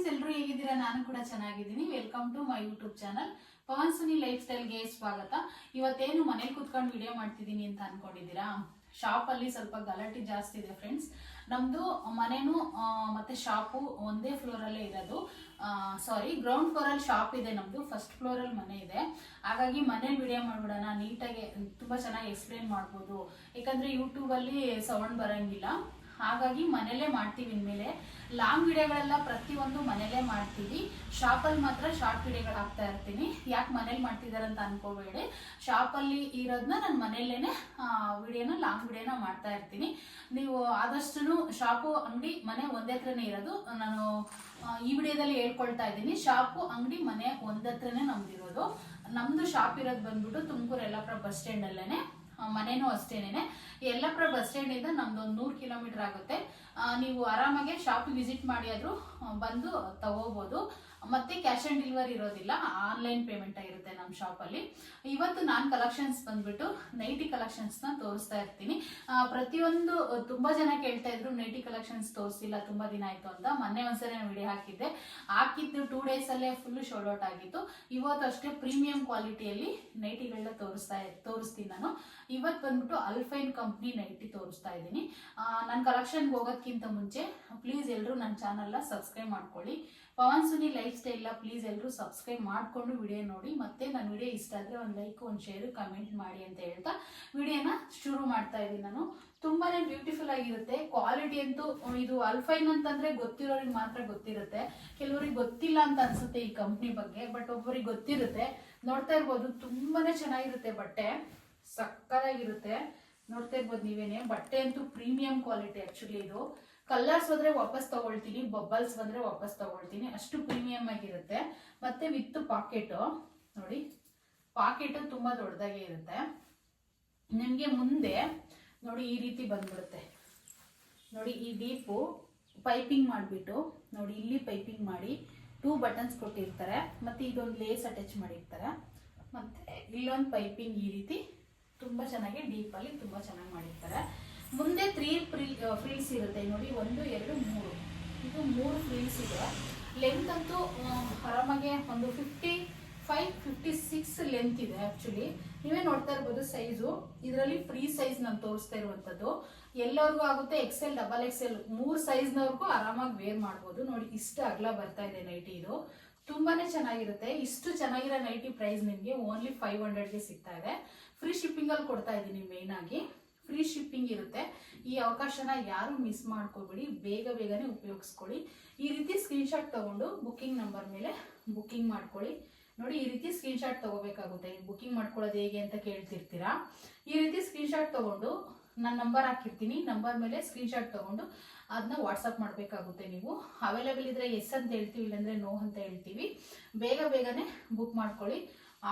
Friends ಎಲ್ಲರೂ ಹೇಗಿದ್ದೀರಾ? ನಾನು ಕೂಡ ಚೆನ್ನಾಗಿದ್ದೀನಿ. Welcome to my YouTube channel Pavan Suni life ಸ್ಟೈಲ್ಗೆ ಸ್ವಾಗತ. ಇವತ್ತೇನು ಮನೇಲಿ ಕುತ್ಕೊಂಡು ವಿಡಿಯೋ ಮಾಡ್ತಿದ್ದೀನಿ ಅಂತ ಅನ್ಕೊಂಡಿದ್ದೀರಾ? ಶಾಪಲ್ಲಿ ಸ್ವಲ್ಪ ಗಲಾಟೆ ಜಾಸ್ತಿ ಇದೆ ಫ್ರೆಂಡ್ಸ್ ನಮ್ದು ಮನೇನು ಮತ್ತೆ ಶಾಪು ಒಂದೇ ಫ್ಲೋರಲ್ಲೇ ಇರೋದು. ಸಾರಿ ಗ್ರೌಂಡ್ ಫ್ಲೋರಲ್ಲಿ ಶಾಪ್ ಇದೆ ನಮ್ದು. ಫಸ್ಟ್ ಫ್ಲೋರಲ್ಲಿ ಮನೆ ಇದೆ. ಹಾಗಾಗಿ ಮನೇಲಿ ವಿಡಿಯೋ ಮಾಡ್ಬಿಡೋಣ. ನೀಟಾಗಿ, ತುಂಬ ಚೆನ್ನಾಗಿ ಎಕ್ಸ್ಪ್ಲೇನ್ ಮಾಡ್ಬೋದು. ಯಾಕಂದರೆ ಯೂಟ್ಯೂಬಲ್ಲಿ ಸೌಂಡ್ ಬರೋಂಗಿಲ್ಲ. ಹಾಗಾಗಿ ಮನೆಯಲ್ಲೇ ಮಾಡ್ತೀವಿ ಇನ್ಮೇಲೆ. ಲಾಂಗ್ ವಿಡಿಯೋಗಳೆಲ್ಲ ಪ್ರತಿಯೊಂದು ಮನೆಯಲ್ಲೇ ಮಾಡ್ತೀವಿ. ಶಾಪಲ್ಲಿ ಮಾತ್ರ ಶಾರ್ಟ್ ವಿಡಿಯೋಗಳು ಹಾಕ್ತಾ ಇರ್ತೀನಿ. ಯಾಕೆ ಮನೇಲಿ ಮಾಡ್ತಿದ್ದಾರೆ ಅಂತ ಅನ್ಕೋಬೇಡಿ. ಶಾಪಲ್ಲಿ ಇರೋದನ್ನ ನಾನು ಮನೆಯಲ್ಲೇನೆ ವಿಡಿಯೋನ ಲಾಂಗ್ ವಿಡಿಯೋನ ಮಾಡ್ತಾ ಇರ್ತೀನಿ. ನೀವು ಆದಷ್ಟು ಶಾಪು ಅಂಗಡಿ ಮನೆ ಒಂದೇ ಹತ್ರನೇ ಇರೋದು. ನಾನು ಈ ವಿಡಿಯೋದಲ್ಲಿ ಹೇಳ್ಕೊಳ್ತಾ ಇದ್ದೀನಿ. ಶಾಪು ಅಂಗಡಿ ಮನೆ ಒಂದತ್ರನೇ ನಮ್ದಿರೋದು. ನಮ್ದು ಶಾಪ್ ಇರೋದು ಬಂದ್ಬಿಟ್ಟು ತುಮಕೂರು ಯಲ್ಲಾಪುರ ಬಸ್ ಸ್ಟ್ಯಾಂಡ್ ಅಲ್ಲೇನೆ ಆ, ಮನೇನೂ ಅಷ್ಟೇನೆ ಯಲ್ಲಾಪುರ ಬಸ್ ಸ್ಟ್ಯಾಂಡ್ ಇಂದ ನಮ್ದು ಒಂದು ನೂರು ಕಿಲೋಮೀಟರ್ ಆಗುತ್ತೆ. ನೀವು ಆರಾಮಾಗಿ ಶಾಪ್ ವಿಸಿಟ್ ಮಾಡಿ ಆದ್ರೂ ಬಂದು ತಗೋಬಹುದು ಮತ್ತೆ ಕ್ಯಾಶ್ ಆನ್ ಡೆಲಿವರಿ ಇರೋದಿಲ್ಲ ಆನ್ಲೈನ್ ಪೇಮೆಂಟ್ ಆಗಿರುತ್ತೆ ನಮ್ಮ ಶಾಪಲ್ಲಿ ಇವತ್ತು ನಾನು ಕಲೆಕ್ಷನ್ಸ್ ಬಂದ್ಬಿಟ್ಟು ನೈಟಿ ಕಲೆಕ್ಷನ್ಸ್ನ ತೋರಿಸ್ತಾ ಇರ್ತೀನಿ. ಪ್ರತಿಯೊಂದು ತುಂಬಾ ಜನ ಕೇಳ್ತಾ ಇದ್ರು ನೈಟಿ ಕಲೆಕ್ಷನ್ಸ್ ತೋರಿಸಿಲ್ಲ, ತುಂಬಾ ದಿನ ಆಯ್ತು ಅಂತ. ಮೊನ್ನೆ ಒಂದ್ಸರಿ ನಾನು ವಿಡಿಯೋ ಹಾಕಿದ್ದೆ. ಹಾಕಿದ್ದು ಟೂ ಡೇಸ್ ಅಲ್ಲೇ ಫುಲ್ ಔಟ್ ಆಗಿತ್ತು. ಇವತ್ತು ಅಷ್ಟೇ ಪ್ರೀಮಿಯಂ ಕ್ವಾಲಿಟಿಯಲ್ಲಿ ನೈಟಿಗಳನ್ನ ತೋರಿಸ್ತಾ ತೋರಿಸ್ತೀನಿ ನಾನು. ಇವತ್ತು ಬಂದ್ಬಿಟ್ಟು ಅಲ್ಫೈನ್ ಕಂಪ್ನಿ ನೈಟಿ ತೋರಿಸ್ತಾ ಇದ್ದೀನಿ. ನನ್ನ ಕಲೆಕ್ಷನ್ಗೆ ಹೋಗೋದಕ್ಕಿಂತ ಮುಂಚೆ ಪ್ಲೀಸ್ ಎಲ್ಲರೂ ನನ್ನ ಚಾನಲ್ನ ಸಬ್ಸ್ಕ್ರೈಬ್ ಮಾಡ್ಕೊಳ್ಳಿ. ಪವನ್ ಸುನಿ ಲೈಫ್ ಸ್ಟೈಲ್ನ ಪ್ಲೀಸ್ ಎಲ್ಲರೂ ಸಬ್ಸ್ಕ್ರೈಬ್ ಮಾಡಿಕೊಂಡು ವಿಡಿಯೋ ನೋಡಿ. ಮತ್ತೆ ನನ್ನ ವಿಡಿಯೋ ಇಷ್ಟ ಆದರೆ ಒಂದು ಲೈಕ್ ಒಂದು ಶೇರ್ ಕಮೆಂಟ್ ಮಾಡಿ ಅಂತ ಹೇಳ್ತಾ ವಿಡಿಯೋನ ಶುರು ಮಾಡ್ತಾ ಇದ್ದೀನಿ ನಾನು. ತುಂಬಾನೇ ಬ್ಯೂಟಿಫುಲ್ ಆಗಿರುತ್ತೆ. ಕ್ವಾಲಿಟಿ ಅಂತೂ, ಇದು ಅಲ್ಫೈನ್ ಅಂತಂದ್ರೆ ಗೊತ್ತಿರೋರಿಗೆ ಮಾತ್ರ ಗೊತ್ತಿರುತ್ತೆ. ಕೆಲವರಿಗೆ ಗೊತ್ತಿಲ್ಲ ಅಂತ ಅನ್ಸುತ್ತೆ ಈ ಕಂಪ್ನಿ ಬಗ್ಗೆ ಬಟ್ ಒಬ್ಬರಿಗೆ ಗೊತ್ತಿರುತ್ತೆ. ನೋಡ್ತಾ ಇರ್ಬೋದು, ತುಂಬಾನೇ ಚೆನ್ನಾಗಿರುತ್ತೆ ಬಟ್ಟೆ. ಸಕ್ಕತ್ತಾಗಿರುತ್ತೆ. ನೋಡ್ತಾ ಇರ್ಬೋದು ನೀವೇನೆ. ಬಟ್ಟೆ ಅಂತೂ ಪ್ರೀಮಿಯಂ ಕ್ವಾಲಿಟಿ ಆಕ್ಚುಲಿ ಇದು. ಕಲರ್ಸ್ ಬಂದ್ರೆ ವಾಪಸ್ ತಗೊಳ್ತೀನಿ ಬಬ್ಬಲ್ಸ್ ಬಂದ್ರೆ ವಾಪಸ್ ತಗೊಳ್ತೀನಿ, ಅಷ್ಟು ಪ್ರೀಮಿಯಂ ಆಗಿರುತ್ತೆ. ಮತ್ತೆ ವಿತ್ ಪಾಕೆಟ್, ನೋಡಿ, ಪಾಕೆಟ್ ತುಂಬಾ ದೊಡ್ಡದಾಗೆ ಇರುತ್ತೆ. ನಿಮಗೆ ಮುಂದೆ, ನೋಡಿ, ಈ ರೀತಿ ಬಂದ್ಬಿಡುತ್ತೆ. ನೋಡಿ, ಈ ಡೀಪು ಪೈಪಿಂಗ್ ಮಾಡಿಬಿಟ್ಟು, ನೋಡಿ, ಇಲ್ಲಿ ಪೈಪಿಂಗ್ ಮಾಡಿ ಟೂ ಬಟನ್ಸ್ ಕೊಟ್ಟಿರ್ತಾರೆ, ಮತ್ತೆ ಇದೊಂದು ಲೇಸ್ ಅಟ್ಯಾಚ್ ಮಾಡಿರ್ತಾರೆ. ಮತ್ತೆ ಇಲ್ಲೊಂದು ಪೈಪಿಂಗ್ ಈ ರೀತಿ ತುಂಬ ಚೆನ್ನಾಗಿ ಡೀಪಲ್ಲಿ ತುಂಬ ಚೆನ್ನಾಗಿ ಮಾಡಿರ್ತಾರೆ. ಮುಂದೆ ತ್ರೀ ಫ್ರಿಲ್ ಫ್ರಿಲ್ಸ್ ಇರುತ್ತೆ. ನೋಡಿ, ಒಂದು, ಎರಡು, ಮೂರು. ಇದು ಮೂರು ಫ್ರಿಲ್ಸ್ ಇದೆ. ಲೆಂತ್ ಅಂತೂ ಆರಾಮಾಗಿ ಒಂದು fifty five fifty six length ಇದೆ ಆ್ಯಕ್ಚುಲಿ ನೀವೇ ನೋಡ್ತಾ ಇರ್ಬೋದು ಸೈಜು ಇದರಲ್ಲಿ ಫ್ರೀ ಸೈಜ್ ನಾನು ತೋರಿಸ್ತಾ ಇರುವಂಥದ್ದು. ಎಲ್ಲರಿಗೂ ಆಗುತ್ತೆ ಎಕ್ಸೆಲ್ ಡಬಲ್ ಎಕ್ಸೆಲ್ ಮೂರು ಸೈಜ್ನವ್ರಿಗೂ ಆರಾಮಾಗಿ ವೇರ್ ಮಾಡ್ಬೋದು. ನೋಡಿ, ಇಷ್ಟು ಅಗಲ ಬರ್ತಾ ಇದೆ ನೈಟಿ ಇದು. ತುಂಬಾನೇ ಚೆನ್ನಾಗಿರುತ್ತೆ. ಇಷ್ಟು ಚೆನ್ನಾಗಿರೋ ನೈಟಿ ಪ್ರೈಸ್ ನಿಮಗೆ ಓನ್ಲಿ ಫೈವ್ ಹಂಡ್ರೆಡ್ಗೆ ಸಿಗ್ತಾ ಇದೆ. ಫ್ರೀ ಶಿಪ್ಪಿಂಗಲ್ಲಿ ಕೊಡ್ತಾ ಇದ್ದೀನಿ ಮೇಯ್ನಾಗಿ ಫ್ರೀ ಶಿಪ್ಪಿಂಗ್ ಇರುತ್ತೆ. ಈ ಅವಕಾಶನ ಯಾರು ಮಿಸ್ ಮಾಡ್ಕೋಬೇಡಿ, ಬೇಗ ಬೇಗನೆ ಉಪಯೋಗಿಸ್ಕೊಳ್ಳಿ. ಈ ರೀತಿ ಸ್ಕ್ರೀನ್ಶಾಟ್ ತಗೊಂಡು ಬುಕ್ಕಿಂಗ್ ನಂಬರ್ ಮೇಲೆ ಬುಕ್ಕಿಂಗ್ ಮಾಡ್ಕೊಳ್ಳಿ. ನೋಡಿ, ಈ ರೀತಿ ಸ್ಕ್ರೀನ್ಶಾಟ್ ತಗೋಬೇಕಾಗುತ್ತೆ. ಬುಕ್ಕಿಂಗ್ ಮಾಡ್ಕೊಳ್ಳೋದು ಹೇಗೆ ಅಂತ ಕೇಳ್ತಿರ್ತೀರಾ? ಈ ರೀತಿ ಸ್ಕ್ರೀನ್ಶಾಟ್ ತಗೊಂಡು ನಾನು ನಂಬರ್ ಹಾಕಿರ್ತೀನಿ. ನಂಬರ್ ಮೇಲೆ ಸ್ಕ್ರೀನ್ಶಾಟ್ ತಗೊಂಡು ಅದನ್ನ ವಾಟ್ಸಪ್ ಮಾಡಬೇಕಾಗುತ್ತೆ ನೀವು. ಅವೈಲೇಬಲ್ ಇದ್ರೆ ಎಸ್ ಅಂತ ಹೇಳ್ತೀವಿ, ಇಲ್ಲಾಂದ್ರೆ ನೋ ಅಂತ ಹೇಳ್ತೀವಿ. ಬೇಗ ಬೇಗನೆ ಬುಕ್ ಮಾಡ್ಕೊಳ್ಳಿ.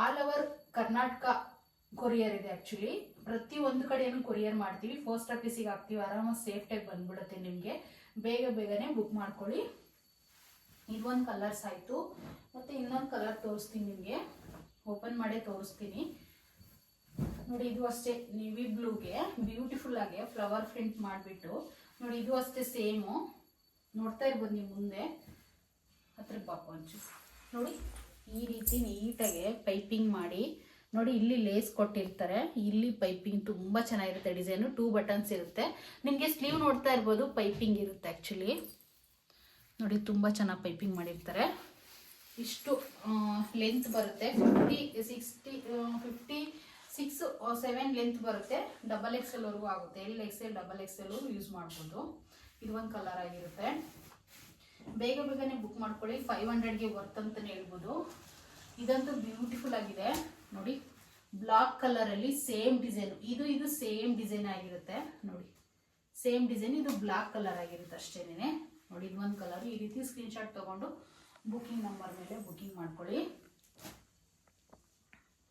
ಆಲ್ ಓವರ್ ಕರ್ನಾಟಕ ಕೊರಿಯರ್ ಇದೆ ಆ್ಯಕ್ಚುಲಿ ಪ್ರತಿ ಒಂದು ಕಡೆಯನ್ನು ಕೊರಿಯರ್ ಮಾಡ್ತೀವಿ. ಪೋಸ್ಟ್ ಆಫೀಸಿಗೆ ಹಾಕ್ತೀವಿ. ಆರಾಮಾಗಿ ಸೇಫ್ಟಿಯಾಗಿ ಬಂದ್ಬಿಡುತ್ತೆ ನಿಮಗೆ. ಬೇಗ ಬೇಗನೆ ಬುಕ್ ಮಾಡ್ಕೊಳ್ಳಿ. ಇದೊಂದು ಕಲರ್ಸ್ ಆಯಿತು. ಮತ್ತು ಇನ್ನೊಂದು ಕಲರ್ ತೋರಿಸ್ತೀನಿ ನಿಮಗೆ. ಓಪನ್ ಮಾಡೇ ತೋರಿಸ್ತೀನಿ. ನೋಡಿ, ಇದು ಅಷ್ಟೇ. ನೀವಿ ಬ್ಲೂಗೆ ಬ್ಯೂಟಿಫುಲ್ ಆಗಿ ಫ್ಲವರ್ ಪ್ರಿಂಟ್ ಮಾಡಿಬಿಟ್ಟು. ನೋಡಿ, ಇದು ಅಷ್ಟೇ ಸೇಮು ನೋಡ್ತಾ ಇರ್ಬೋದು ನೀವು ಮುಂದೆ. ಹತ್ರ ಒಂಚು ನೋಡಿ, ಈ ರೀತಿ ನೀಟಾಗಿ ಪೈಪಿಂಗ್ ಮಾಡಿ. ನೋಡಿ ಇಲ್ಲಿ ಲೇಸ್ ಕೊಟ್ಟಿರ್ತಾರೆ. ಇಲ್ಲಿ ಪೈಪಿಂಗ್ ತುಂಬ ಚೆನ್ನಾಗಿರುತ್ತೆ ಡಿಸೈನು ಟೂ ಬಟನ್ಸ್ ಇರುತ್ತೆ. ನಿಮಗೆ ಸ್ಲೀವ್ ನೋಡ್ತಾ ಇರ್ಬೋದು ಪೈಪಿಂಗ್ ಇರುತ್ತೆ ಆ್ಯಕ್ಚುಲಿ ನೋಡಿ ತುಂಬ ಚೆನ್ನಾಗಿ ಪೈಪಿಂಗ್ ಮಾಡಿರ್ತಾರೆ. ಇಷ್ಟು ಲೆಂತ್ ಬರುತ್ತೆ. Fifty sixty fifty six seven length ಬರುತ್ತೆ. ಡಬಲ್ ಎಕ್ಸೆಲ್ ವರೆಗೂ ಆಗುತ್ತೆ. L XL double X L use ಮಾಡ್ಬೋದು. ಇದು ಒಂದು ಕಲರ್ ಆಗಿರುತ್ತೆ. ಬೇಗ ಬೇಗನೆ ಬುಕ್ ಮಾಡ್ಕೊಳ್ಳಿ. ಫೈವ್ ಹಂಡ್ರೆಡ್ಗೆ ವರ್ತ್ ಅಂತಲೇ ಹೇಳ್ಬೋದು. ಇದಂತೂ ಬ್ಯೂಟಿಫುಲ್ ಆಗಿದೆ. ನೋಡಿ ಬ್ಲಾಕ್ ಕಲರಲ್ಲಿ ಸೇಮ್ ಡಿಸೈನ್ ಇದು ಇದು ಸೇಮ್ ಡಿಸೈನ್ ಆಗಿರುತ್ತೆ, ನೋಡಿ. ಸೇಮ್ ಡಿಸೈನ್ ಇದು ಬ್ಲಾಕ್ ಕಲರ್ ಆಗಿರುತ್ತೆ ಅಷ್ಟೇನೆ ನೋಡಿ, ಇದು ಒಂದು ಕಲರ್ ಈ ರೀತಿ ಸ್ಕ್ರೀನ್ಶಾಟ್ ತಗೊಂಡು ಬುಕಿಂಗ್ ನಂಬರ್ ಮೇಲೆ ಬುಕಿಂಗ್ ಮಾಡ್ಕೊಳ್ಳಿ.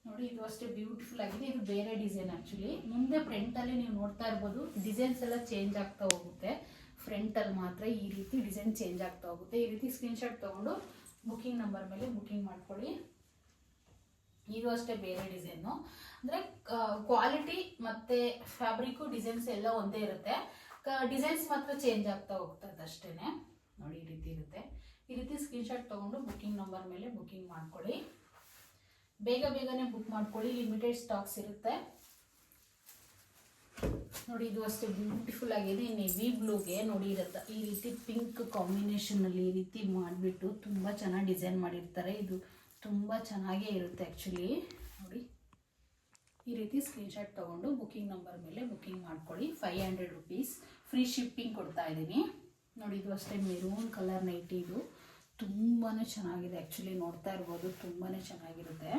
ನೋಡಿ, ಇದು ಅಷ್ಟೇ ಬ್ಯೂಟಿಫುಲ್ ಆಗಿದೆ. ಇದು ಬೇರೆ ಡಿಸೈನ್ ಆ್ಯಕ್ಚುಲಿ ಮುಂದೆ ಫ್ರಂಟಲ್ಲಿ ನೀವು ನೋಡ್ತಾ ಇರ್ಬೋದು ಡಿಸೈನ್ಸ್ ಎಲ್ಲ ಚೇಂಜ್ ಆಗ್ತಾ ಹೋಗುತ್ತೆ. ಫ್ರಂಟಲ್ಲಿ ಮಾತ್ರ ಈ ರೀತಿ ಡಿಸೈನ್ ಚೇಂಜ್ ಆಗ್ತಾ ಹೋಗುತ್ತೆ. ಈ ರೀತಿ ಸ್ಕ್ರೀನ್ಶಾಟ್ ತೊಗೊಂಡು ಬುಕಿಂಗ್ ನಂಬರ್ ಮೇಲೆ ಬುಕಿಂಗ್ ಮಾಡ್ಕೊಳ್ಳಿ. ಇದು ಅಷ್ಟೇ ಬೇರೆ ಡಿಸೈನು. ಅಂದರೆ ಕ್ವಾಲಿಟಿ ಮತ್ತು ಫ್ಯಾಬ್ರಿಕ್ಕು ಡಿಸೈನ್ಸ್ ಎಲ್ಲ ಒಂದೇ ಇರುತ್ತೆ. ಡಿಸೈನ್ಸ್ ಮಾತ್ರ ಚೇಂಜ್ ಆಗ್ತಾ ಹೋಗ್ತದೆ ಅಷ್ಟೇ ನೋಡಿ, ಈ ರೀತಿ ಇರುತ್ತೆ. ಈ ರೀತಿ ಸ್ಕ್ರೀನ್ಶಾಟ್ ತೊಗೊಂಡು ಬುಕ್ಕಿಂಗ್ ನಂಬರ್ ಮೇಲೆ ಬುಕ್ಕಿಂಗ್ ಮಾಡ್ಕೊಳ್ಳಿ. ಬೇಗ ಬೇಗನೆ ಬುಕ್ ಮಾಡ್ಕೊಳ್ಳಿ. ಲಿಮಿಟೆಡ್ ಸ್ಟಾಕ್ಸ್ ಇರುತ್ತೆ. ನೋಡಿ, ಇದು ಅಷ್ಟೇ ಬ್ಯೂಟಿಫುಲ್ ಆಗಿದೆ. ನೆವಿ ಬ್ಲೂಗೆ ನೋಡಿ, ಇರುತ್ತೆ. ಈ ರೀತಿ ಪಿಂಕ್ ಕಾಂಬಿನೇಷನಲ್ಲಿ ಈ ರೀತಿ ಮಾಡಿಬಿಟ್ಟು ತುಂಬ ಚೆನ್ನಾಗಿ ಡಿಸೈನ್ ಮಾಡಿರ್ತಾರೆ. ಇದು ತುಂಬ ಚೆನ್ನಾಗೇ ಇರುತ್ತೆ ಆ್ಯಕ್ಚುಲಿ ನೋಡಿ. ಈ ರೀತಿ ಸ್ಕ್ರೀನ್ಶಾಟ್ ತೊಗೊಂಡು ಬುಕ್ಕಿಂಗ್ ನಂಬರ್ ಮೇಲೆ ಬುಕ್ಕಿಂಗ್ ಮಾಡ್ಕೊಳ್ಳಿ. Five hundred rupees free shipping ಕೊಡ್ತಾ ಇದ್ದೀನಿ. ನೋಡಿ, ಇದು ಅಷ್ಟೇ ಮೆರೂನ್ ಕಲರ್ ನೈಟಿ ಇದು. ತುಂಬಾ ಚೆನ್ನಾಗಿದೆ ಆ್ಯಕ್ಚುಲಿ ನೋಡ್ತಾ ಇರ್ಬೋದು ತುಂಬಾ ಚೆನ್ನಾಗಿರುತ್ತೆ.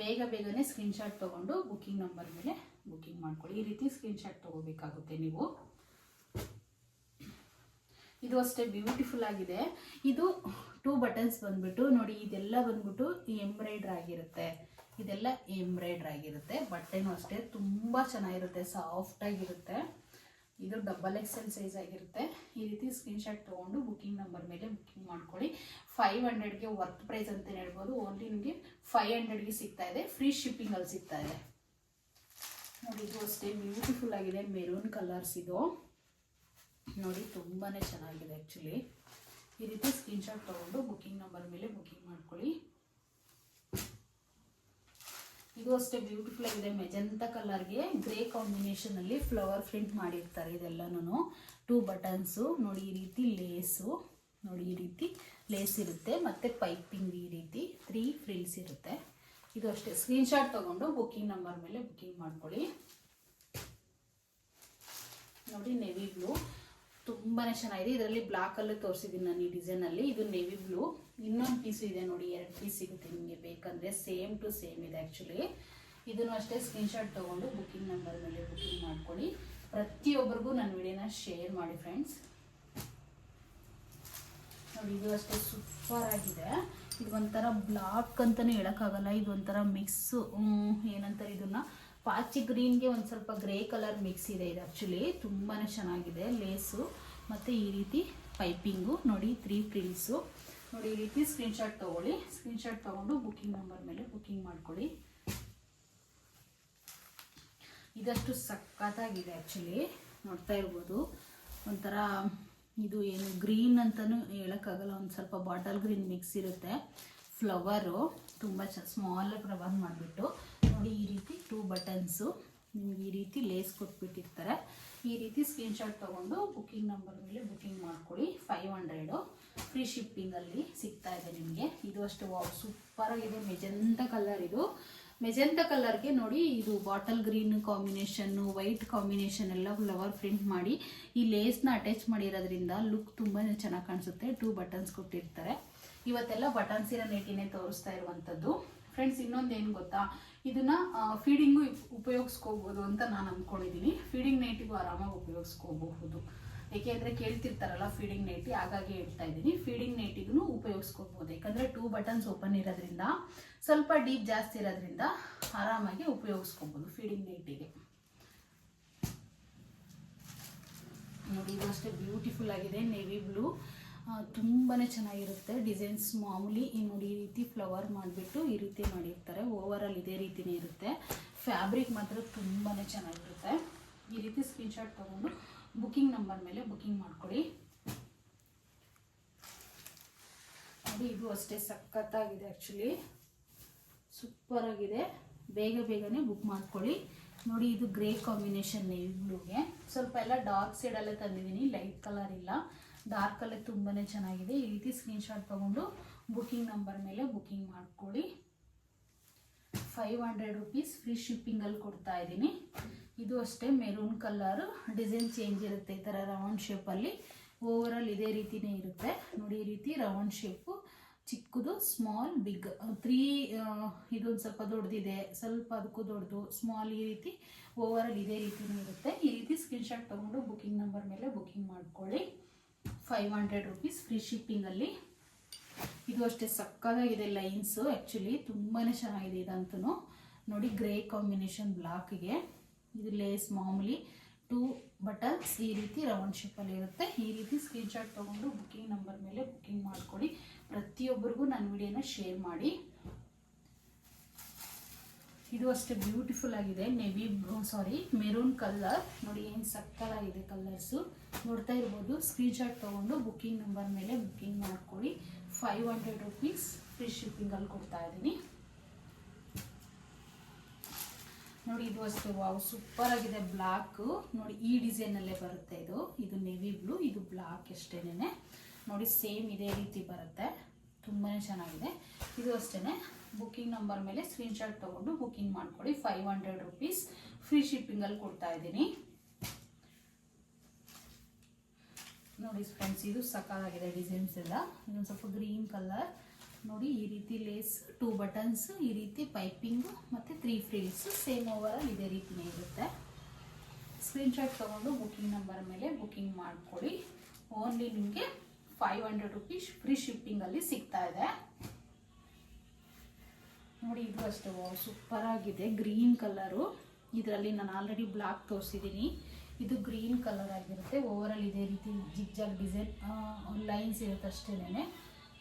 ಬೇಗ ಬೇಗನೆ ಸ್ಕ್ರೀನ್ಶಾಟ್ ತೊಗೊಂಡು ಬುಕ್ಕಿಂಗ್ ನಂಬರ್ ಮೇಲೆ ಬುಕ್ಕಿಂಗ್ ಮಾಡ್ಕೊಳ್ಳಿ. ಈ ರೀತಿ ಸ್ಕ್ರೀನ್ಶಾಟ್ ತೊಗೋಬೇಕಾಗುತ್ತೆ ನೀವು. ಇದು ಅಷ್ಟೇ ಬ್ಯೂಟಿಫುಲ್ ಆಗಿದೆ. ಇದು ಟೂ ಬಟನ್ಸ್ ಬಂದ್ಬಿಟ್ಟು ನೋಡಿ, ಇದೆಲ್ಲ ಬಂದ್ಬಿಟ್ಟು ಎಂಬ್ರಾಯ್ಡ್ರ್ ಆಗಿರುತ್ತೆ. ಇದೆಲ್ಲ ಎಂಬ್ರಾಯ್ಡ್ರ್ ಆಗಿರುತ್ತೆ. ಬಟ್ಟೆನೂ ಅಷ್ಟೇ, ತುಂಬ ಚೆನ್ನಾಗಿರುತ್ತೆ ಸಾಫ್ಟ್ ಆಗಿರುತ್ತೆ. ಇದು ಡಬಲ್ ಎಲ್ ಸೈಜ್ ಆಗಿರುತ್ತೆ. ಈ ರೀತಿ ಸ್ಕ್ರೀನ್ಶಾಟ್ ತೊಗೊಂಡು ಬುಕ್ಕಿಂಗ್ ನಂಬರ್ ಮೇಲೆ ಬುಕ್ಕಿಂಗ್ ಮಾಡ್ಕೊಳ್ಳಿ. ಫೈವ್ ಹಂಡ್ರೆಡ್ಗೆ ವರ್ತ್ ಪ್ರೈಸ್ ಅಂತ ಹೇಳ್ಬೋದು. ಓನ್ಲಿ ನಿಮಗೆ ಫೈವ್ ಹಂಡ್ರೆಡ್ಗೆ ಸಿಗ್ತಾ ಇದೆ. ಫ್ರೀ ಶಿಪ್ಪಿಂಗಲ್ಲಿ ಸಿಗ್ತಾ ಇದೆ. ನೋಡಿ, ಇದು ಅಷ್ಟೇ ಬ್ಯೂಟಿಫುಲ್ ಆಗಿದೆ. ಮೆರೂನ್ ಕಲರ್ಸ್ ಇದು. ನೋಡಿ ತುಂಬಾ ಚೆನ್ನಾಗಿದೆ ಆ್ಯಕ್ಚುಲಿ ಈ ರೀತಿ ಸ್ಕ್ರೀನ್ಶಾಟ್ ತೊಗೊಂಡು ಬುಕ್ಕಿಂಗ್ ನಂಬರ್ ಮೇಲೆ ಬುಕ್ಕಿಂಗ್ ಮಾಡ್ಕೊಳ್ಳಿ. ಇದು ಅಷ್ಟೇ ಬ್ಯೂಟಿಫುಲ್ ಆಗಿದೆ. ಮೆಜಂತ ಕಲರ್ಗೆ ಗ್ರೇ ಕಾಂಬಿನೇಷನಲ್ಲಿ ಫ್ಲವರ್ ಪ್ರಿಂಟ್ ಮಾಡಿರ್ತಾರೆ ಇದೆಲ್ಲನೂ ಟೂ ಬಟನ್ಸು ನೋಡಿ ಈ ರೀತಿ ಲೇಸು ನೋಡಿ ಈ ರೀತಿ ಲೇಸ್ ಇರುತ್ತೆ. ಮತ್ತು ಪೈಪಿಂಗ್ ಈ ರೀತಿ ತ್ರೀ ಫ್ರಿಲ್ಸ್ ಇರುತ್ತೆ. ಇದು ಅಷ್ಟೇ. ಸ್ಕ್ರೀನ್ಶಾಟ್ ತೊಗೊಂಡು ಬುಕ್ಕಿಂಗ್ ನಂಬರ್ ಮೇಲೆ ಬುಕ್ಕಿಂಗ್ ಮಾಡ್ಕೊಳ್ಳಿ. ನೋಡಿ ನೆವಿ ಬ್ಲೂ ತುಂಬಾ ಚೆನ್ನಾಗಿದೆ. ಇದರಲ್ಲಿ ಬ್ಲಾಕಲ್ಲೇ ತೋರಿಸಿದ್ದೀನಿ ನಾನು ಈ ಡಿಸೈನಲ್ಲಿ ಇದು ನೆವಿ ಬ್ಲೂ ಇನ್ನೊಂದು ಪೀಸ್ ಇದೆ ನೋಡಿ, ಎರಡು ಪೀಸ್ ಸಿಗುತ್ತೆ ನಿಮಗೆ ಬೇಕಂದ್ರೆ. ಸೇಮ್ ಟು ಸೇಮ್ ಇದೆ ಆ್ಯಕ್ಚುಲಿ ಇದನ್ನು ಅಷ್ಟೇ ಸ್ಕ್ರೀನ್ಶಾಟ್ ತಗೊಂಡು ಬುಕ್ಕಿಂಗ್ ನಂಬರ್ ಮೇಲೆ ಬುಕ್ಕಿಂಗ್ ಮಾಡ್ಕೊಳ್ಳಿ. ಪ್ರತಿಯೊಬ್ಬರಿಗೂ ನನ್ನ ವಿಡಿಯೋನ ಶೇರ್ ಮಾಡಿ ಫ್ರೆಂಡ್ಸ್ ನೋಡಿ, ಇದು ಅಷ್ಟೇ ಸೂಪರ್ ಆಗಿದೆ. ಇದು ಒಂಥರ ಬ್ಲಾಕ್ ಅಂತಲೇ ಹೇಳೋಕ್ಕಾಗಲ್ಲ. ಇದು ಒಂಥರ ಮಿಕ್ಸು ಏನಂತಾರೆ ಇದನ್ನ? ಪಾಚಿ ಗ್ರೀನ್ಗೆ ಒಂದು ಸ್ವಲ್ಪ ಗ್ರೇ ಕಲರ್ ಮಿಕ್ಸ್ ಇದೆ ಇದು ಆ್ಯಕ್ಚುಲಿ ತುಂಬಾ ಚೆನ್ನಾಗಿದೆ ಲೇಸು. ಮತ್ತು ಈ ರೀತಿ ಪೈಪಿಂಗು. ನೋಡಿ ತ್ರೀ ಪ್ರಿಂಟ್ಸು ನೋಡಿ, ಈ ರೀತಿ ಸ್ಕ್ರೀನ್ಶಾಟ್ ತೊಗೊಳ್ಳಿ. ಸ್ಕ್ರೀನ್ಶಾಟ್ ತೊಗೊಂಡು ಬುಕ್ಕಿಂಗ್ ನಂಬರ್ ಮೇಲೆ ಬುಕ್ಕಿಂಗ್ ಮಾಡ್ಕೊಳ್ಳಿ. ಇದಷ್ಟು ಸಖತ್ತಾಗಿದೆ ಆ್ಯಕ್ಚುಲಿ ನೋಡ್ತಾ ಇರ್ಬೋದು. ಒಂಥರ ಇದು ಏನು, ಗ್ರೀನ್ ಅಂತಲೂ ಹೇಳೋಕ್ಕಾಗಲ್ಲ. ಒಂದು ಸ್ವಲ್ಪ ಬಾಟಲ್ ಗ್ರೀನ್ ಮಿಕ್ಸ್ ಇರುತ್ತೆ. ಫ್ಲವರು ತುಂಬ ಚ ಸ್ಮಾಲ್ ಫ್ಲವರ್ ಮಾಡಿಬಿಟ್ಟು ನೋಡಿ ಈ ರೀತಿ ಟೂ ಬಟನ್ಸು ನಿಮ್ಗೆ ಈ ರೀತಿ ಲೇಸ್ ಕೊಟ್ಬಿಟ್ಟಿರ್ತಾರೆ. ಈ ರೀತಿ ಸ್ಕ್ರೀನ್ಶಾಟ್ ತೊಗೊಂಡು ಬುಕ್ಕಿಂಗ್ ನಂಬರ್ ಮೇಲೆ ಬುಕ್ಕಿಂಗ್ ಮಾಡ್ಕೊಳ್ಳಿ. ಫೈವ್ ಹಂಡ್ರೆಡು ಫ್ರೀ ಶಿಪ್ಪಿಂಗಲ್ಲಿ ಸಿಗ್ತಾ ಇದೆ ನಿಮಗೆ. ಇದು ಅಷ್ಟು ವಾವ್ ಸೂಪರಾಗಿದೆ ಮೆಜೆಂತ ಕಲರ್ ಇದು. ಮೆಜೆಂತ ಕಲರ್ಗೆ ನೋಡಿ ಇದು bottle green combination white combination ಎಲ್ಲ ಫ್ಲವರ್ ಪ್ರಿಂಟ್ ಮಾಡಿ ಈ ಲೇಸ್ನ ಅಟ್ಯಾಚ್ ಮಾಡಿರೋದ್ರಿಂದ ಲುಕ್ ತುಂಬಾ ಚೆನ್ನಾಗಿ ಕಾಣಿಸುತ್ತೆ. ಟೂ ಬಟನ್ಸ್ ಕೊಟ್ಟಿರ್ತಾರೆ. ಇವತ್ತೆಲ್ಲ ಬಟನ್ ಸೀರೆ ನೇಟಿನೇ ತೋರಿಸ್ತಾ ಇರುವಂಥದ್ದು. ಫ್ರೆಂಡ್ಸ್ ಇನ್ನೊಂದು ಏನು ಗೊತ್ತಾ? ಇದನ್ನ ಫೀಡಿಂಗು ಉಪಯೋಗಿಸ್ಕೋಬಹುದು ಅಂತ ನಾನು ಅಂದ್ಕೊಂಡಿದ್ದೀನಿ ಫೀಡಿಂಗ್ ನೈಟಿಗೂ ಆರಾಮಾಗಿ ಉಪಯೋಗಿಸ್ಕೋಬಹುದು. ಏಕೆಂದರೆ ಕೇಳ್ತಿರ್ತಾರಲ್ಲ ಫೀಡಿಂಗ್ ನೈಟಿ, ಹಾಗಾಗಿ ಹೇಳ್ತಾ ಇದ್ದೀನಿ. ಫೀಡಿಂಗ್ ನೈಟಿಗೂ ಉಪಯೋಗಿಸ್ಕೋಬಹುದು. ಯಾಕಂದರೆ ಟೂ ಬಟನ್ಸ್ ಓಪನ್ ಇರೋದ್ರಿಂದ, ಸ್ವಲ್ಪ ಡೀಪ್ ಜಾಸ್ತಿ ಇರೋದ್ರಿಂದ ಆರಾಮಾಗಿ ಉಪಯೋಗಿಸ್ಕೋಬಹುದು ಫೀಡಿಂಗ್ ನೈಟಿಗೆ. ನೋಡಿ, ಇದು ಅಷ್ಟೇ ಬ್ಯೂಟಿಫುಲ್ ಆಗಿದೆ ನೇವಿ ಬ್ಲೂ ತುಂಬಾ ಚೆನ್ನಾಗಿರುತ್ತೆ. ಡಿಸೈನ್ಸ್ ಮಾಮೂಲಿ ಈ ನೋಡಿ ಈ ರೀತಿ ಫ್ಲವರ್ ಮಾಡಿಬಿಟ್ಟು ಈ ರೀತಿ ಮಾಡಿರ್ತಾರೆ. ಓವರಾಲ್ ಇದೇ ರೀತಿನೇ ಇರುತ್ತೆ. ಫ್ಯಾಬ್ರಿಕ್ ಮಾತ್ರ ತುಂಬಾ ಚೆನ್ನಾಗಿರುತ್ತೆ. ಈ ರೀತಿ ಸ್ಕ್ರೀನ್ಶಾಟ್ ತೊಗೊಂಡು ಬುಕ್ಕಿಂಗ್ ನಂಬರ್ ಮೇಲೆ ಬುಕ್ಕಿಂಗ್ ಮಾಡ್ಕೊಳ್ಳಿ. ನೋಡಿ, ಇದು ಅಷ್ಟೇ ಸಖತ್ತಾಗಿದೆ ಆ್ಯಕ್ಚುಲಿ ಸೂಪರ್ ಆಗಿದೆ. ಬೇಗ ಬೇಗನೆ ಬುಕ್ ಮಾಡ್ಕೊಳ್ಳಿ. ನೋಡಿ, ಇದು ಗ್ರೇ ಕಾಂಬಿನೇಷನ್ ಬ್ಲೂಗೆ ಸ್ವಲ್ಪ ಎಲ್ಲ ಡಾರ್ಕ್ ಸೈಡಲ್ಲೇ ತಂದಿದ್ದೀನಿ. ಲೈಟ್ ಕಲರ್ ಇಲ್ಲ. ಡಾರ್ಕಲ್ಲೇ ತುಂಬಾ ಚೆನ್ನಾಗಿದೆ. ಈ ರೀತಿ ಸ್ಕ್ರೀನ್ಶಾಟ್ ತಗೊಂಡು ಬುಕಿಂಗ್ ನಂಬರ್ ಮೇಲೆ ಬುಕ್ಕಿಂಗ್ ಮಾಡ್ಕೊಳ್ಳಿ. ಫೈವ್ ಹಂಡ್ರೆಡ್ ರುಪೀಸ್ ಫ್ರೀ ಶಿಪ್ಪಿಂಗಲ್ಲಿ ಕೊಡ್ತಾ ಇದ್ದೀನಿ. ಇದು ಅಷ್ಟೇ ಮೆರೂನ್ ಕಲರ್ ಡಿಸೈನ್ ಚೇಂಜ್ ಇರುತ್ತೆ ಈ ಥರ ರೌಂಡ್ ಶೇಪಲ್ಲಿ ಓವರಾಲ್ ಇದೇ ರೀತಿನೇ ಇರುತ್ತೆ. ನೋಡಿ ಈ ರೀತಿ ರೌಂಡ್ ಶೇಪು ಚಿಕ್ಕದು ಸ್ಮಾಲ್ ಬಿಗ್ ತ್ರೀ ಇದೊಂದು ಸ್ವಲ್ಪ ದೊಡ್ಡದಿದೆ ಸ್ವಲ್ಪ ಅದಕ್ಕೂ ದೊಡ್ಡದು ಸ್ಮಾಲ್ ಈ ರೀತಿ. ಓವರಾಲ್ ಇದೇ ರೀತಿನೇ ಇರುತ್ತೆ. ಈ ರೀತಿ ಸ್ಕ್ರೀನ್ಶಾಟ್ ತೊಗೊಂಡು ಬುಕಿಂಗ್ ನಂಬರ್ ಮೇಲೆ ಬುಕ್ಕಿಂಗ್ ಮಾಡ್ಕೊಳ್ಳಿ. ಫೈವ್ ಹಂಡ್ರೆಡ್ ರುಪೀಸ್ ಫ್ರೀ ಶಿಪ್ಪಿಂಗಲ್ಲಿ ಇದು ಅಷ್ಟೇ ಸಕ್ಕದಾಗಿದೆ ಲೈನ್ಸು. ಆ್ಯಕ್ಚುಲಿ ತುಂಬಾ ಚೆನ್ನಾಗಿದೆ ಇದಂತೂ ನೋಡಿ ಗ್ರೇ ಕಾಂಬಿನೇಷನ್ ಬ್ಲಾಕ್ಗೆ ಇದು ಲೇಸ್ ಮಾಮೂಲಿ ಟೂ ಬಟನ್ಸ್ ಈ ರೀತಿ ರೌಂಡ್ ಶೇಪಲ್ಲಿ ಇರುತ್ತೆ. ಈ ರೀತಿ ಸ್ಕ್ರೀನ್ಶಾಟ್ ತೊಗೊಂಡು ಬುಕ್ಕಿಂಗ್ ನಂಬರ್ ಮೇಲೆ ಬುಕ್ಕಿಂಗ್ ಮಾಡ್ಕೊಳ್ಳಿ ಪ್ರತಿಯೊಬ್ಬರಿಗೂ ನನ್ನ ವಿಡಿಯೋನ ಶೇರ್ ಮಾಡಿ. ಇದು ಅಷ್ಟೇ ಬ್ಯೂಟಿಫುಲ್ ಆಗಿದೆ. ನೆವಿ ಸಾರಿ ಮೆರೂನ್ ಕಲರ್ ನೋಡಿ ಏನು ಸಕ್ಕತ್ತಾಗಿದೆ ಕಲರ್ಸು ನೋಡ್ತಾ ಇರ್ಬೋದು ಸ್ಕ್ರೀನ್ಶಾಟ್ ತೊಗೊಂಡು ಬುಕ್ಕಿಂಗ್ ನಂಬರ್ ಮೇಲೆ ಬುಕ್ಕಿಂಗ್ ಮಾಡ್ಕೊಳ್ಳಿ. ಫೈವ್ ಹಂಡ್ರೆಡ್ ರುಪೀಸ್ ಫ್ರೀ ಶಿಪ್ಪಿಂಗಲ್ಲಿ ಕೊಡ್ತಾ ಇದ್ದೀನಿ. ನೋಡಿ ಇದು ಅಷ್ಟೇ ವಾವ್ ಸೂಪರ್ ಆಗಿದೆ ಬ್ಲಾಕ್ ನೋಡಿ ಈ ಡಿಸೈನಲ್ಲೇ ಬರುತ್ತೆ ಇದು. ಇದು ನೆವಿ ಬ್ಲೂ ಇದು ಬ್ಲಾಕ್ ಅಷ್ಟೇನೆ ನೋಡಿ ಸೇಮ್ ಇದೇ ರೀತಿ ಬರುತ್ತೆ. ತುಂಬಾ ಚೆನ್ನಾಗಿದೆ. ಇದು ಅಷ್ಟೇ ಬುಕ್ಕಿಂಗ್ ನಂಬರ್ ಮೇಲೆ ಸ್ಕ್ರೀನ್ಶಾಟ್ ತೊಗೊಂಡು ಬುಕ್ಕಿಂಗ್ ಮಾಡ್ಕೊಳ್ಳಿ. ಫೈವ್ ಹಂಡ್ರೆಡ್ ರುಪೀಸ್ ಫ್ರೀ ಶಿಪ್ಪಿಂಗಲ್ಲಿ ಕೊಡ್ತಾ ಇದ್ದೀನಿ. ನೋಡಿ ಫ್ರೆಂಡ್ಸ್ ಇದು ಸಕಾಲಾಗಿದೆ ಡಿಸೈನ್ಸ್ ಎಲ್ಲ. ಇನ್ನೊಂದು ಸ್ವಲ್ಪ ಗ್ರೀನ್ ಕಲರ್ ನೋಡಿ ಈ ರೀತಿ ಲೇಸ್ ಟೂ ಬಟನ್ಸ್ ಈ ರೀತಿ ಪೈಪಿಂಗು ಮತ್ತು ತ್ರೀ ಫ್ರಿಲ್ಸ್ ಸೇಮ್ ಓವರಲ್ಲಿ ಇದೇ ರೀತಿನೇ ಇರುತ್ತೆ. ಸ್ಕ್ರೀನ್ಶಾಟ್ ತೊಗೊಂಡು ಬುಕ್ಕಿಂಗ್ ನಂಬರ್ ಮೇಲೆ ಬುಕ್ಕಿಂಗ್ ಮಾಡ್ಕೊಳ್ಳಿ. ಓನ್ಲಿ ನಿಮಗೆ ಫೈವ್ ಹಂಡ್ರೆಡ್ ರುಪೀಸ್ ಫ್ರೀ ಶಿಪ್ಪಿಂಗಲ್ಲಿ ಸಿಗ್ತಾ ಇದೆ. ನೋಡಿ, ಇದು ಅಷ್ಟೇ. ಸೂಪರ್ ಆಗಿದೆ ಗ್ರೀನ್ ಕಲರು ಇದರಲ್ಲಿ ನಾನು ಆಲ್ರೆಡಿ ಬ್ಲಾಕ್ ತೋರಿಸಿದ್ದೀನಿ ಇದು ಗ್ರೀನ್ ಕಲರ್ ಆಗಿರುತ್ತೆ. ಓವರಾಲ್ ಇದೇ ರೀತಿ ಜಿಗ್ಜಾಗ್ ಡಿಸೈನ್ ಲೈನ್ಸ್ ಇರುತ್ತೆ ಅಷ್ಟೇನೆ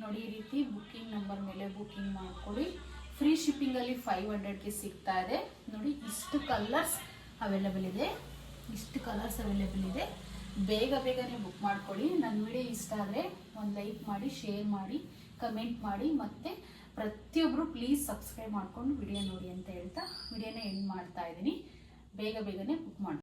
ನೋಡಿ, ಈ ರೀತಿ ಬುಕ್ಕಿಂಗ್ ನಂಬರ್ ಮೇಲೆ ಬುಕ್ಕಿಂಗ್ ಮಾಡ್ಕೊಳ್ಳಿ ಫ್ರೀ ಶಿಪ್ಪಿಂಗಲ್ಲಿ ಫೈವ್ ಹಂಡ್ರೆಡ್ಗೆ ಸಿಗ್ತಾ ಇದೆ. ನೋಡಿ, ಇಷ್ಟು ಕಲರ್ಸ್ ಅವೈಲೇಬಲ್ ಇದೆ. ಇಷ್ಟು ಕಲರ್ಸ್ ಅವೈಲೇಬಲ್ ಇದೆ. ಬೇಗ ಬೇಗನೆ ಬುಕ್ ಮಾಡ್ಕೊಳ್ಳಿ ನನ್ನ ವಿಡಿಯೋ ಇಷ್ಟ ಆದರೆ ಒಂದು ಲೈಕ್ ಮಾಡಿ ಶೇರ್ ಮಾಡಿ ಕಮೆಂಟ್ ಮಾಡಿ, ಮತ್ತು ಪ್ರತಿಯೊಬ್ಬರು ಪ್ಲೀಸ್ ಸಬ್ಸ್ಕ್ರೈಬ್ ಮಾಡ್ಕೊಂಡು ವಿಡಿಯೋ ನೋಡಿ ಅಂತ ಹೇಳ್ತಾ ವಿಡಿಯೋನ ಎಂಡ್ ಮಾಡ್ತಾ ಇದ್ದೀನಿ. ಬೇಗ ಬೇಗನೆ ಬುಕ್ ಮಾಡಿ.